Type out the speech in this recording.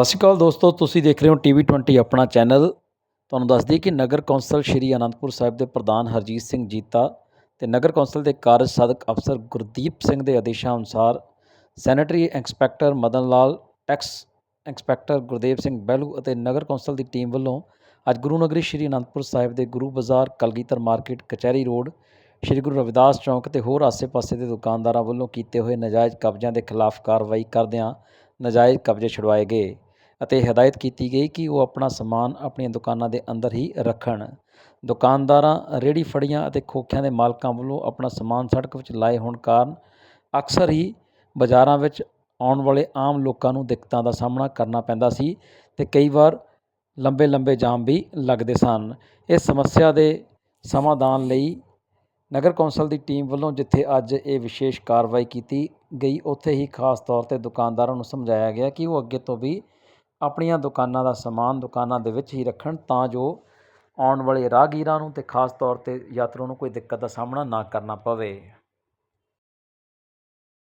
ਸਤਿ ਸ਼੍ਰੀ ਅਕਾਲ ਦੋਸਤੋ, ਤੁਸੀਂ ਦੇਖ ਰਹੇ ਹੋ ਟੀਵੀ 20 ਆਪਣਾ ਚੈਨਲ ਤੁਹਾਨੂੰ ਦੱਸ ਦਈਏ ਕਿ ਨਗਰ ਕੌਂਸਲ ਸ਼੍ਰੀ ਅਨੰਦਪੁਰ ਸਾਹਿਬ ਦੇ ਪ੍ਰਧਾਨ ਹਰਜੀਤ ਸਿੰਘ ਜੀਤਾ ਤੇ ਨਗਰ ਕੌਂਸਲ ਦੇ ਕਾਰਜ ਸਾਧਕ ਅਫਸਰ ਗੁਰਦੀਪ ਸਿੰਘ ਦੇ ਆਦੇਸ਼ਾਂ ਅਨੁਸਾਰ sanitary inspector Madan Lal, tax inspector Gurdev Singh Bailu ਅਤੇ ਨਗਰ ਕੌਂਸਲ ਦੀ ਟੀਮ ਵੱਲੋਂ ਅੱਜ ਗੁਰੂ ਨਗਰੀ ਸ਼੍ਰੀ ਅਨੰਦਪੁਰ ਸਾਹਿਬ ਦੇ ਗੁਰੂ ਬਾਜ਼ਾਰ ਕਲਗੀਧਰ ਮਾਰਕੀਟ ਕਚਹਿਰੀ ਰੋਡ, ਸ਼੍ਰੀ ਗੁਰੂ ਰਵਿਦਾਸ ਚੌਂਕ ਤੇ ਹੋਰ ਆਸੇ-ਪਾਸੇ ਦੇ ਦੁਕਾਨਦਾਰਾਂ ਵੱਲੋਂ ਕੀਤੇ ਹੋਏ ਨਾਜਾਇਜ਼ ਕਬਜ਼ਿਆਂ ਦੇ ਖਿਲਾਫ ਕਾਰਵਾਈ ਕਰਦਿਆਂ ਨਾਜਾਇਜ਼ ਕਬਜ਼ੇ ਛੁਡਵਾਏ ਗਏ। ਅਤੇ ਹਦਾਇਤ ਕੀਤੀ ਗਈ ਕਿ ਉਹ ਆਪਣਾ ਸਮਾਨ ਆਪਣੀਆਂ ਦੁਕਾਨਾਂ ਦੇ ਅੰਦਰ ਹੀ ਰੱਖਣ। ਦੁਕਾਨਦਾਰਾਂ, ਰੇਹੜੀ ਫੜੀਆਂ ਅਤੇ ਖੋਖਿਆਂ ਦੇ ਮਾਲਕਾਂ ਵੱਲੋਂ ਆਪਣਾ ਸਮਾਨ ਸੜਕ ਵਿੱਚ ਲਾਏ ਹੋਣ ਕਾਰਨ ਅਕਸਰ ਹੀ ਬਾਜ਼ਾਰਾਂ ਵਿੱਚ ਆਉਣ ਵਾਲੇ ਆਮ ਲੋਕਾਂ ਨੂੰ ਦਿੱਕਤਾਂ ਦਾ ਸਾਹਮਣਾ ਕਰਨਾ ਪੈਂਦਾ ਸੀ ਤੇ ਕਈ ਵਾਰ ਲੰਬੇ ਲੰਬੇ ਜਾਮ ਵੀ ਲੱਗਦੇ ਸਨ। ਇਸ ਸਮੱਸਿਆ ਦੇ ਸਮਾਧਾਨ ਲਈ ਨਗਰ ਕੌਂਸਲ ਦੀ ਟੀਮ ਵੱਲੋਂ ਜਿੱਥੇ ਅੱਜ ਇਹ ਵਿਸ਼ੇਸ਼ ਕਾਰਵਾਈ ਕੀਤੀ ਗਈ, ਉੱਥੇ ਹੀ ਖਾਸ ਤੌਰ ਤੇ ਦੁਕਾਨਦਾਰਾਂ ਨੂੰ ਸਮਝਾਇਆ ਗਿਆ ਕਿ ਉਹ ਅੱਗੇ ਤੋਂ ਵੀ ਆਪਣੀਆਂ ਦੁਕਾਨਾਂ ਦਾ ਸਮਾਨ ਦੁਕਾਨਾਂ ਦੇ ਵਿੱਚ ਹੀ ਰੱਖਣ ਤਾਂ ਜੋ ਆਉਣ ਵਾਲੇ ਰਾਹਗੀਰਾਂ ਨੂੰ ਅਤੇ ਖਾਸ ਤੌਰ ਤੇ ਯਾਤਰੂ ਨੂੰ ਕੋਈ ਦਿੱਕਤ ਦਾ ਸਾਹਮਣਾ ਨਾ ਕਰਨਾ ਪਵੇ।